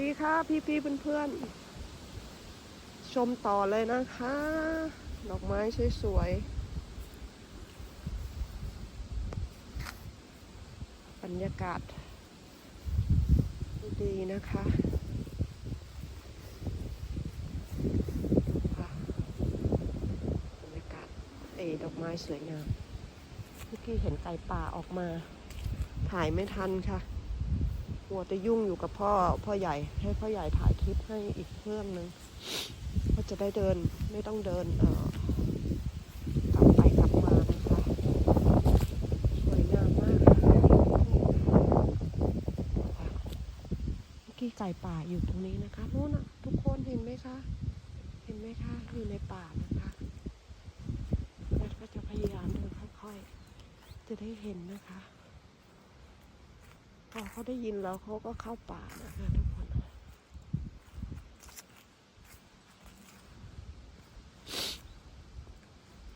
ดีค่ะพี่พี่ๆเพื่อนๆชมต่อเลยนะคะ ดอกไม้สวยๆบรรยากาศ ดีนะคะบรรยากาศเออดอกไม้สวยงามเมื่อกี้เห็นไก่ป่าออกมา ถ่ายไม่ทันค่ะ มัวแต่ยุ่งอยู่กับพ่อพ่อใหญ่ให้พ่อใหญ่ถ่ายคลิปให้อีกเครื่องหนึ่งก็จะได้เดินไม่ต้องเดินเออกลับไปกลับมานะคะสวยงามมากค่ะเมื่อกี้ไก่ป่าอยู่ตรงนี้นะคะนู่นนะทุกคนเห็นไหมคะเห็นไหมคะอยู่ในป่านะคะแล้วก็จะพยายามเดินค่อยๆจะได้เห็นนะคะ พอเขาได้ยินแล้วเขาก็เข้าป่านะคะทุกคน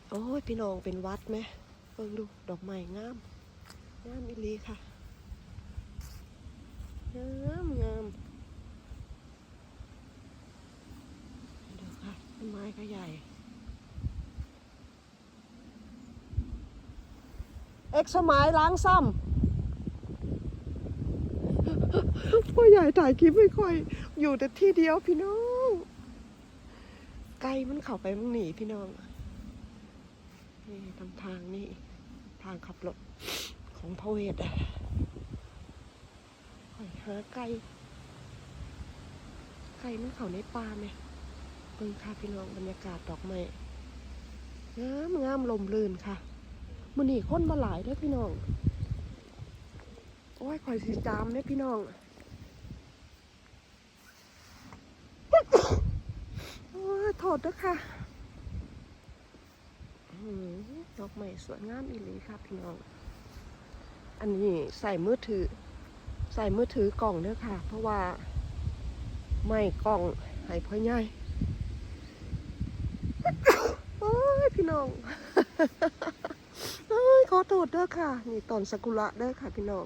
โอ้ยพี่น้องเป็นวัดไหมเบิ่งดูดอกไม้งามงามอีหลีค่ะงามงามเดี๋ยวค่ะต้นไม้ก็ใหญ่ เอ็กซ์สมายล้างซ้ำ พ่อใหญ่ถ่ายคลิปไม่ค่อย อยู่แต่ที่เดียวพี่น้องไกลมันเข้าไปมันหนีพี่น้อง นี่ทำทางนี่ ทางขับรถของพระเวทอะค่อยหาไกลไกลมันเข้าในป่าไหมเบิ่งค่ะพี่น้องบรรยากาศดอกไม้งามงามลมลื่นค่ะมันนี่คนมาหลายเด้วยพี่น้อง โอ้ยข่อยสีจามเนี่ยพี่น้องโอ้ยโทษด้วยค่ะดอกไม้สวยงามอีหลีค่ะพี่น้อง อันนี้ใส่มือถือ ใส่มือถือกล่องเด้อค่ะ เพราะว่าไม่กล่องให้พ่อใหญ่โอ้ยพี่น้องเอ้ยขอโทษเด้อค่ะ นี่ตอนสกุระเด้อค่ะพี่น้อง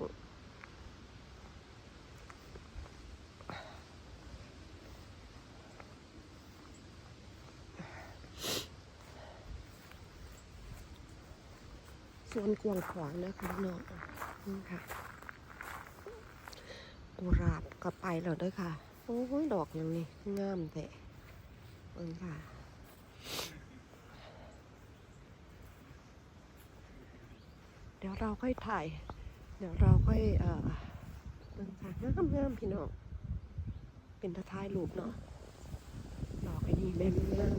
ส่วนกวางขวางนะคะพี่น้องนี่ค่ะกุหลาบก็ไปแล้วด้วยค่ะ โอ้ยดอกอย่างนี้งามแต่เบิ่งค่ะเดี๋ยวเราค่อยถ่าย เดี๋ยวเราค่อยเอ่อเบิ่งค่ะงามงามพี่น้องเป็นตะท้ายรูปเนาะดอกไอ้นี่แม่นงาม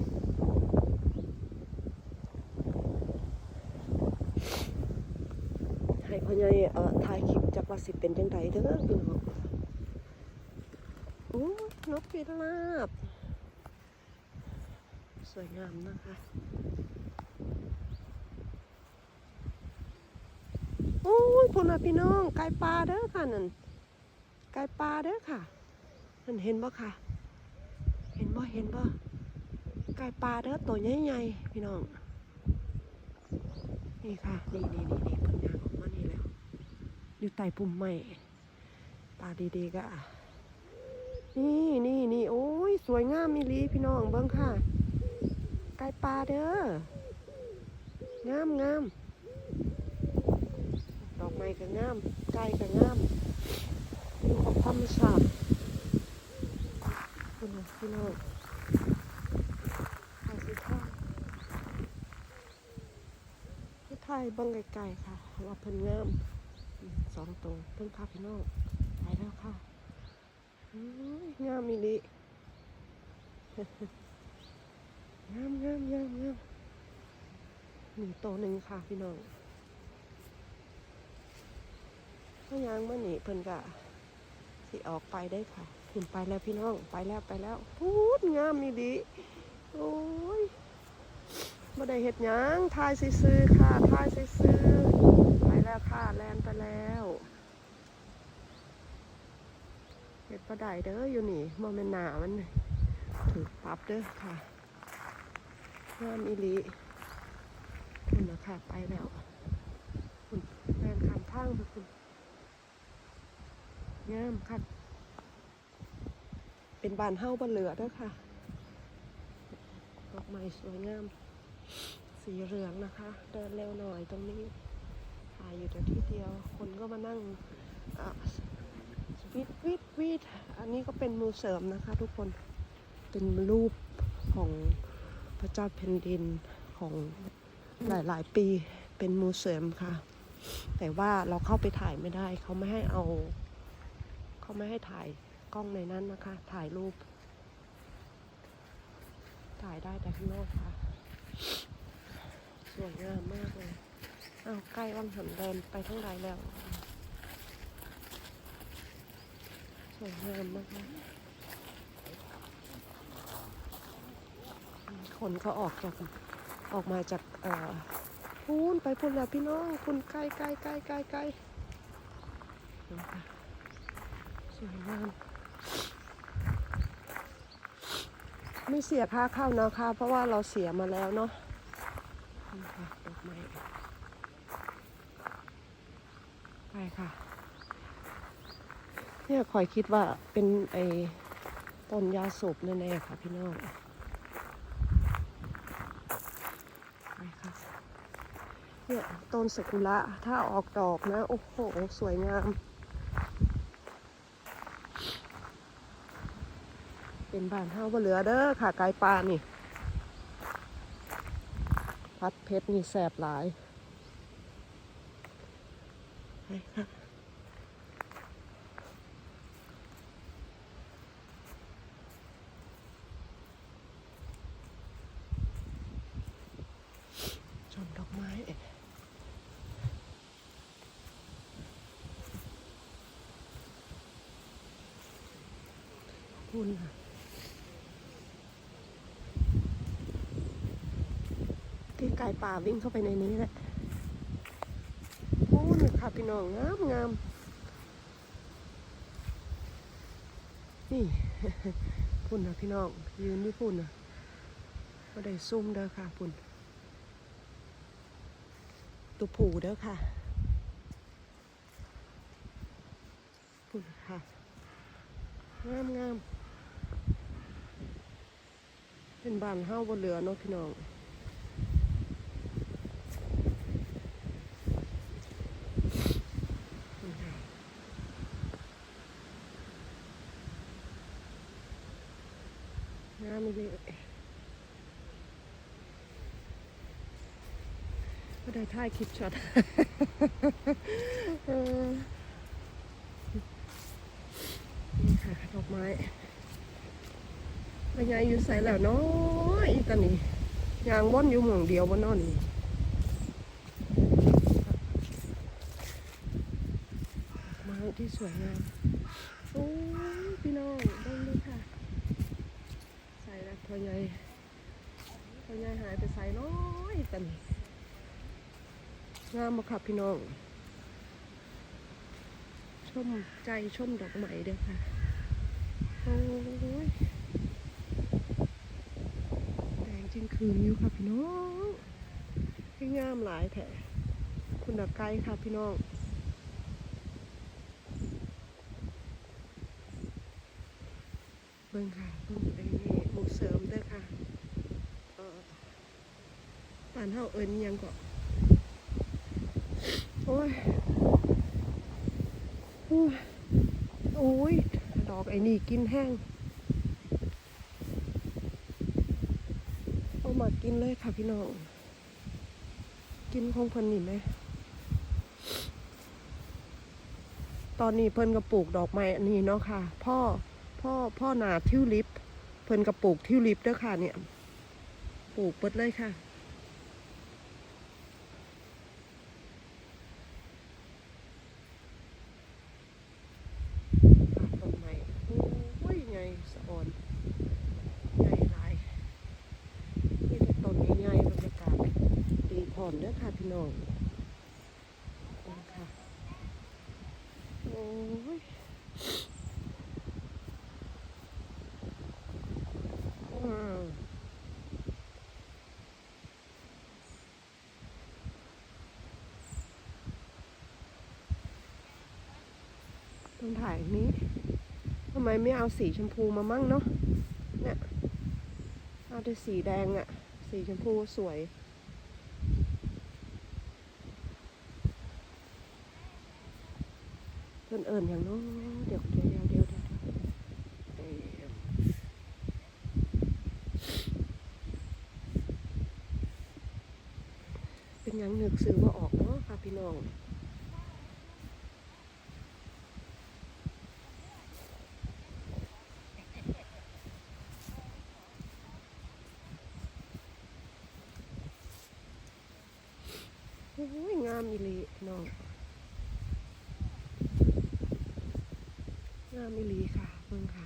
ใหญ่เอ่อถ่ายคลิปจากว่าสิเป็นจังไดเด้อพี่น้องโอ้นกพิราบสวยงามนะคะโอ้ยพวกน่ะพี่น้องไก่ปลาเด้อค่ะนั่นไก่ปลาเด้อค่ะนั่นเห็นบ่ค่ะ เห็นบ่เห็นบ่ไก่ปลาเด้อตัวใหญ่ๆพี่น้องนี่ค่ะ นี่นี่นี่นี่เพิ่นยางออกมานี่แล้ว อยู่ใต้ปุ่มไม้ตาดีๆก็อะนี่นี่นี่โอ้ย สวยงามมีลีพี่น้องเบิ้งค่ะ ไก่ปลาเด้องามงามดอกไม้ก็งาม ไก่ก็งามอยู่กับธรรมชาติคุณพี่น้องขายสิท่าที่ไทยเบังไกลๆค่ะว่าเพิ่นงาม สองตัวเพิ่นค่ะพี่น้องไปแล้วค่ะอุ้ยงามอีหลิงามงามงามงามหนึ่งตัวหนึ่งค่ะพี่น้องถ้ายางมาหนีเพิ่นกะสิออกไปได้ค่ะขึ้นไปแล้วพี่น้องไปแล้วไปแล้วพูดงามอีหลิโอ้ยบ่ได้เห็ดยังทายซื้อค่ะทายซื้อๆไปแล้วค่ะแลนไปแล้ว เห็ดาไดเด้ออยู่นี่มอมนหนามันถือปับเด้อค่ะงามอีหลีคุณนะค่ะไปแล้วคุณแลนคำทางไปคุณงามค่ะ เป็นบานเฮ้าบานเหลือเด้วยค่ะดอกไม้สวยงาม สีเหลืองนะคะ เดินเร็วหน่อยตรงนี้ถ่ายอยู่แต่ที่เดียว คนก็มานั่งอะ วิดวิดวิดอันนี้ก็เป็นมูเสริมนะคะ ทุกคนเป็นรูปของพระเจ้าแผ่นดินของหลาย ๆ ปีเป็นมูเสริมค่ะ แต่ว่าเราเข้าไปถ่ายไม่ได้เขาไม่ให้เอา เขาไม่ให้ถ่ายกล้องในนั้นนะคะ ถ่ายรูป ถ่ายได้แต่ข้างนอกค่ะสวยงามมากเลยอ้าวใกล้วังหันเดินไปทั้งไรแล้ว ส วยงามมากคนเขาออกจากออกมาจากเอ่อพูนไปพูนแล้วพี่น้องคุณใกล้ใกล้ใกล้ใกล้ใกล้สวยงามไม่เสียค่าเข้านะคะ เพราะว่าเราเสียมาแล้วเนาะนี่ค่ะดอกไม้ไปค่ะ เนี่ยคอยคิดว่าเป็นไอ้ต้นยาสูบแน่ๆค่ะพี่น้องไปค่ะเนี่ยต้นสกุระถ้าออกดอกนะ โอ้โห สวยงาม เป็นบ้านเฮาบ่เหลือเด้อค่ะไก่ปลานี่ พัดเพชรนี่แสบหลายไปค่ะชมดอกไม้ คุณค่ะ ที่ไก่ป่าวิ่งเข้าไปในนี้แหละโอ้นี่ค่ะพี่น้องงามงามนี่พุ่นนะพี่น้องยืนนี่พุ่นนะก็ได้ซุ่มเด้อค่ะพุ่นตัวผูเด้อค่ะพุ่นค่ะงามงาม เป็นบ้านเฮ้าบนเรือเนาะพี่น้องงามเลยก็ได้ถ่ายคลิปช็อตนี่ค่ะดอกไม้ เป็นไงอยู่ใส่แล้วเนาะอีตานี่ยางว่อนอยู่หม่องเดียวบนนอนนี่ไม้ที่สวยงามโอ้ยพี่น้องเบิ่งเลยค่ะ ใส่แล้วพอใหญ่พอใหญ่หายไปใส่น้อยกันงามมาค่ะพี่น้องชมใจชมดอกไม้เด้อค่ะโอ้ยแดงจริง คือยู่ค่ะพี่น้องให้งามหลายแถคุณดอกไก่ค่ะพี่น้องเบิ่งค่ะเบิ่งไอ้นี่หมูเสริมเด้อค่ะป่านเฮาเอิ้นอิหยังก็โอ้ยโอ้ยโอ้ยดอกไอ้นี่กินแห้งเอา มากินเลยค่ะพี่น้อง กินของเพิ่นนี่ไหม ตอนนี้เพิ่นก็ปลูกดอกไม้อันนี้เนาะค่ะ พ่อพ่อพ่อนาทิวลิป เพิ่นกระปลูกทิวลิปเด้วยค่ะเนี่ย ปลูกเปิดเลยค่ะ ต้นไม้โอ้ยไงสะออนใหญ่หลายนี่แต่ต้นใหญ่ๆบรรยากาศดีพร้ อมเด้อค่ะพี่น้องนี่ค่ะโอ้ยว้าวต้องถ่ายนี้ทำไมไม่เอาสีชมพูมามั่งเนาะเนี่ยเอาแต่สีแดงอะสีชมพูสวย พิ่นเอิญอย่างเน้อเดี๋ยวเดี๋ยวเดี๋ยวเดี๋ยวเดี๋ยวเป็นยังหนึกซื้อว่าออกเนาะค่ะพี่น้องโอ้ยงามอีหลีพี่น้อง งามอีหลีค่ะเบิ่งค่ะ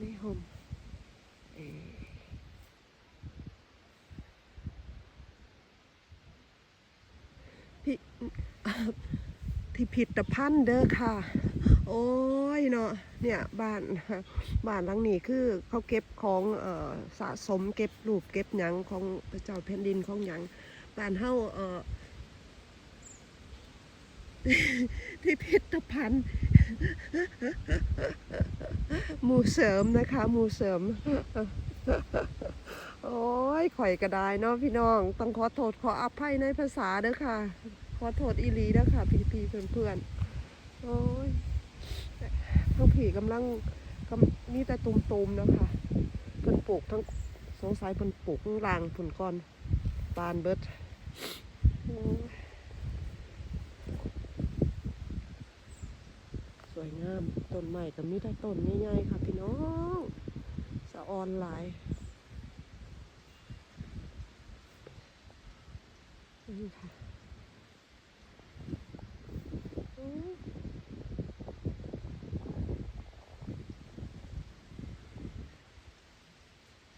ไม่ห่มเอพี่ที่ผิดตะพันธ์เด้อค่ะ โอ้ยเนาะเนี่ยบ้านบ้านหลังนี้คือเขาเก็บของออสะสมเก็บรูปเก็บหยังของพระเจ้าแผ่นดินของหยังบ้านเฮาเออที่พิพิธภัณฑ์ หมูเสริมนะคะหมูเสริม โอ้ยข่อยกระไดเนาะพี่น้อง ต้องขอโทษขออภัยในภาษาเด้อค่ะ ขอโทษอีลีเด้อค่ะ พี่พี่เพื่อนเพื่อนโอ้ยทั้งผีกำลังกำมีแต่ตุ่มๆนะคะเพิ่นปลูกทั้งสงสัยเพิ่นปลูกข้างล่างผุนก่อนบานเบิดโอ้ย สวยงามต้นใหม่ก็มีแต่ต้นใหญ่ๆค่ะพี่น้องสะออนหลายนี่ค่ะอื้อ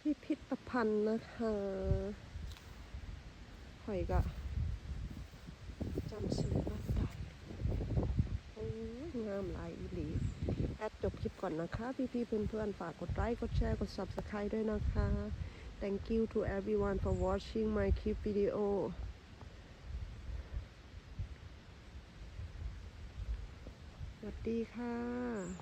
พิพิธภัณฑ์นะคะข่อยก็จำชื่อว่าได้ โอ้ยงามหลายอีหลี แอ ดจบคลิปก่อนนะคะ พี่ๆเพื่อนๆ ฝากกดไลค์ กดแชร์ กด subscribe ด้วยนะคะ thank you to everyone for watching my clip video สวัสดีค่ะ